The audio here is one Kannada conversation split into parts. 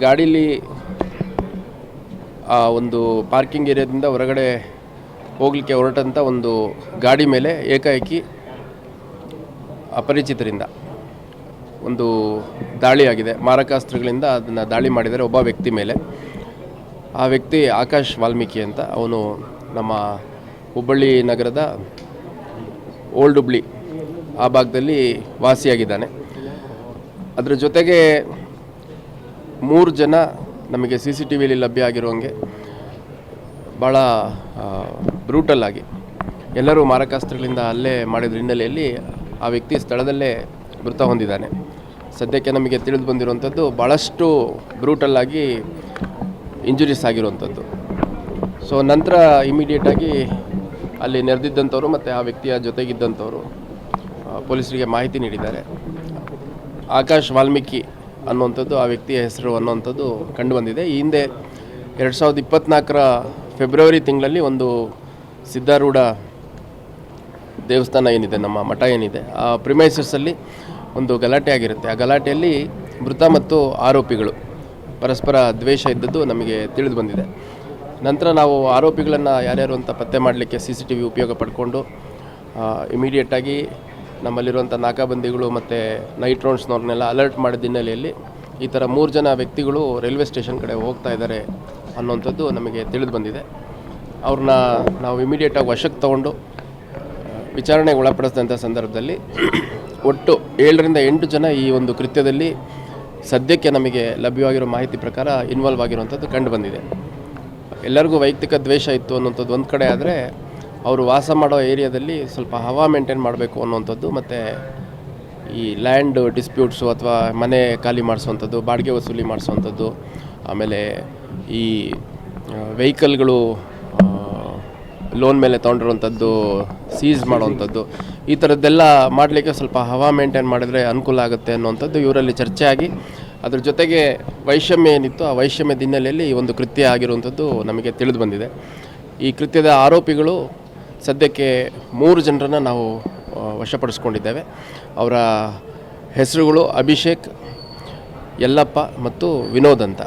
ಗಾಡೀಲಿ, ಆ, ಒಂದು ಪಾರ್ಕಿಂಗ್ ಏರಿಯಾದಿಂದ ಹೊರಗಡೆ ಹೋಗ್ಲಿಕ್ಕೆ ಹೊರಟಂಥ ಒಂದು ಗಾಡಿ ಮೇಲೆ ಏಕಾಏಕಿ ಅಪರಿಚಿತರಿಂದ ಒಂದು ದಾಳಿಯಾಗಿದೆ ಮಾರಕಾಸ್ತ್ರಗಳಿಂದ ಅದನ್ನು ದಾಳಿ ಮಾಡಿದರೆ ಒಬ್ಬ ವ್ಯಕ್ತಿ ಮೇಲೆ. ಆ ವ್ಯಕ್ತಿ ಆಕಾಶ್ ವಾಲ್ಮೀಕಿ ಅಂತ. ಅವನು ನಮ್ಮ ಹುಬ್ಬಳ್ಳಿ ನಗರದ ಓಲ್ಡ್ ಹುಬ್ಳಿ ಆ ಭಾಗದಲ್ಲಿ ವಾಸಿಯಾಗಿದ್ದಾನೆ. ಅದರ ಜೊತೆಗೆ ಮೂರು ಜನ ನಮಗೆ ಸಿ ಸಿ ಟಿ ವಿಲಿ ಲಭ್ಯ ಆಗಿರುವಂಗೆ ಭಾಳ ಬ್ರೂಟಲ್ಲಾಗಿ ಎಲ್ಲರೂ ಮಾರಕಾಸ್ತ್ರಗಳಿಂದ ಹಲ್ಲೆ ಮಾಡಿದ್ರ ಹಿನ್ನೆಲೆಯಲ್ಲಿ ಆ ವ್ಯಕ್ತಿ ಸ್ಥಳದಲ್ಲೇ ಮೃತ ಹೊಂದಿದ್ದಾನೆ. ಸದ್ಯಕ್ಕೆ ನಮಗೆ ತಿಳಿದು ಬಂದಿರುವಂಥದ್ದು ಭಾಳಷ್ಟು ಬ್ರೂಟಲ್ಲಾಗಿ ಇಂಜುರೀಸ್ ಆಗಿರುವಂಥದ್ದು. ಸೊ ನಂತರ ಇಮಿಡಿಯೇಟಾಗಿ ಅಲ್ಲಿ ನೆರೆದಿದ್ದಂಥವ್ರು ಮತ್ತು ಆ ವ್ಯಕ್ತಿಯ ಜೊತೆಗಿದ್ದಂಥವರು ಪೊಲೀಸರಿಗೆ ಮಾಹಿತಿ ನೀಡಿದ್ದಾರೆ. ಆಕಾಶ್ ವಾಲ್ಮೀಕಿ ಅನ್ನುವಂಥದ್ದು, ಆ ವ್ಯಕ್ತಿಯ ಹೆಸರು ಅನ್ನುವಂಥದ್ದು ಕಂಡುಬಂದಿದೆ. ಈ ಹಿಂದೆ ಎರಡು ಸಾವಿರದ ಇಪ್ಪತ್ತ್ನಾಲ್ಕರ ಫೆಬ್ರವರಿ ತಿಂಗಳಲ್ಲಿ ಒಂದು ಸಿದ್ಧಾರೂಢ ದೇವಸ್ಥಾನ ಏನಿದೆ, ನಮ್ಮ ಮಠ ಏನಿದೆ, ಆ ಪ್ರಿಮೈಸಸ್ಸಲ್ಲಿ ಒಂದು ಗಲಾಟೆ ಆಗಿರುತ್ತೆ. ಆ ಗಲಾಟೆಯಲ್ಲಿ ಮೃತ ಮತ್ತು ಆರೋಪಿಗಳು, ಪರಸ್ಪರ ದ್ವೇಷ ಇದ್ದದ್ದು ನಮಗೆ ತಿಳಿದು ಬಂದಿದೆ ನಂತರ ನಾವು ಆರೋಪಿಗಳನ್ನು ಯಾರ್ಯಾರು ಅಂತ ಪತ್ತೆ ಮಾಡಲಿಕ್ಕೆ ಸಿ ಸಿ ಟಿ ವಿ ಉಪಯೋಗ ಪಡ್ಕೊಂಡು ಇಮಿಡಿಯೇಟಾಗಿ ನಮ್ಮಲ್ಲಿರುವಂಥ ನಾಕಾಬಂದಿಗಳು ಮತ್ತು ನೈಟ್ ರೌಂಡ್ಸ್ನವ್ರನ್ನೆಲ್ಲ ಅಲರ್ಟ್ ಮಾಡಿದ ಹಿನ್ನೆಲೆಯಲ್ಲಿ ಈ ಥರ ಮೂರು ಜನ ವ್ಯಕ್ತಿಗಳು ರೈಲ್ವೆ ಸ್ಟೇಷನ್ ಕಡೆ ಹೋಗ್ತಾ ಇದ್ದಾರೆ ಅನ್ನೋಂಥದ್ದು ನಮಗೆ ತಿಳಿದು ಬಂದಿದೆ. ಅವ್ರನ್ನ ನಾವು ಇಮಿಡಿಯೇಟಾಗಿ ವಶಕ್ಕೆ ತಗೊಂಡು ವಿಚಾರಣೆಗೆ ಒಳಪಡಿಸಿದಂಥ ಸಂದರ್ಭದಲ್ಲಿ ಒಟ್ಟು ಏಳರಿಂದ ಎಂಟು ಜನ ಈ ಒಂದು ಕೃತ್ಯದಲ್ಲಿ ಸದ್ಯಕ್ಕೆ ನಮಗೆ ಲಭ್ಯವಾಗಿರೋ ಮಾಹಿತಿ ಪ್ರಕಾರ ಇನ್ವಾಲ್ವ್ ಆಗಿರುವಂಥದ್ದು ಕಂಡು ಬಂದಿದೆ. ಎಲ್ಲರಿಗೂ ವೈಯಕ್ತಿಕ ದ್ವೇಷ ಇತ್ತು ಅನ್ನೋಂಥದ್ದು ಒಂದು ಕಡೆ ಆದರೆ ಅವರು ವಾಸ ಮಾಡೋ ಏರಿಯಾದಲ್ಲಿ ಸ್ವಲ್ಪ ಹವಾ ಮೇಂಟೈನ್ ಮಾಡಬೇಕು ಅನ್ನುವಂಥದ್ದು ಮತ್ತು ಈ ಲ್ಯಾಂಡ್ ಡಿಸ್ಪ್ಯೂಟ್ಸು ಅಥವಾ ಮನೆ ಖಾಲಿ ಮಾಡಿಸುವಂಥದ್ದು, ಬಾಡಿಗೆ ವಸೂಲಿ ಮಾಡಿಸುವಂಥದ್ದು, ಆಮೇಲೆ ಈ ವೆಹಿಕಲ್ಗಳು ಲೋನ್ ಮೇಲೆ ತೊಗೊಂಡಿರುವಂಥದ್ದು ಸೀಸ್ ಮಾಡುವಂಥದ್ದು, ಈ ಥರದ್ದೆಲ್ಲ ಮಾಡಲಿಕ್ಕೆ ಸ್ವಲ್ಪ ಹವಾ ಮೇಂಟೈನ್ ಮಾಡಿದರೆ ಅನುಕೂಲ ಆಗುತ್ತೆ ಅನ್ನುವಂಥದ್ದು ಇವರಲ್ಲಿ ಚರ್ಚೆ ಆಗಿ ಅದ್ರ ಜೊತೆಗೆ ವೈಷಮ್ಯ ಏನಿತ್ತು ಆ ವೈಷಮ್ಯದ ಹಿನ್ನೆಲೆಯಲ್ಲಿ ಈ ಒಂದು ಕೃತ್ಯ ಆಗಿರುವಂಥದ್ದು ನಮಗೆ ತಿಳಿದು ಬಂದಿದೆ. ಈ ಕೃತ್ಯದ ಆರೋಪಿಗಳು ಸದ್ಯಕ್ಕೆ ಮೂರು ಜನರನ್ನು ನಾವು ವಶಪಡಿಸ್ಕೊಂಡಿದ್ದೇವೆ. ಅವರ ಹೆಸರುಗಳು ಅಭಿಷೇಕ್, ಯಲ್ಲಪ್ಪ ಮತ್ತು ವಿನೋದ್ ಅಂತ.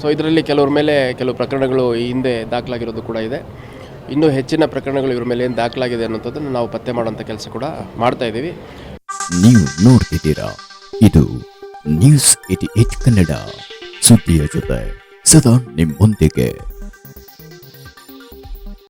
ಸೊ ಇದರಲ್ಲಿ ಕೆಲವ್ರ ಮೇಲೆ ಕೆಲವು ಪ್ರಕರಣಗಳು ಈ ಹಿಂದೆ ದಾಖಲಾಗಿರೋದು ಕೂಡ ಇದೆ. ಇನ್ನೂ ಹೆಚ್ಚಿನ ಪ್ರಕರಣಗಳು ಇವ್ರ ಮೇಲೆ ಏನು ದಾಖಲಾಗಿದೆ ಅನ್ನೋಂಥದ್ದನ್ನು ನಾವು ಪತ್ತೆ ಮಾಡುವಂಥ ಕೆಲಸ ಕೂಡ ಮಾಡ್ತಾ ಇದ್ದೀವಿ. ನೀವು ನೋಡ್ತಿದ್ದೀರಾ? ಇದು ನ್ಯೂಸ್ ಏಟಿ ಏಟ್ ಕನ್ನಡ. ಸುದ್ದಿಯ ಜೊತೆ ಸದಾ ನಿಮ್ಮೊಂದಿಗೆ.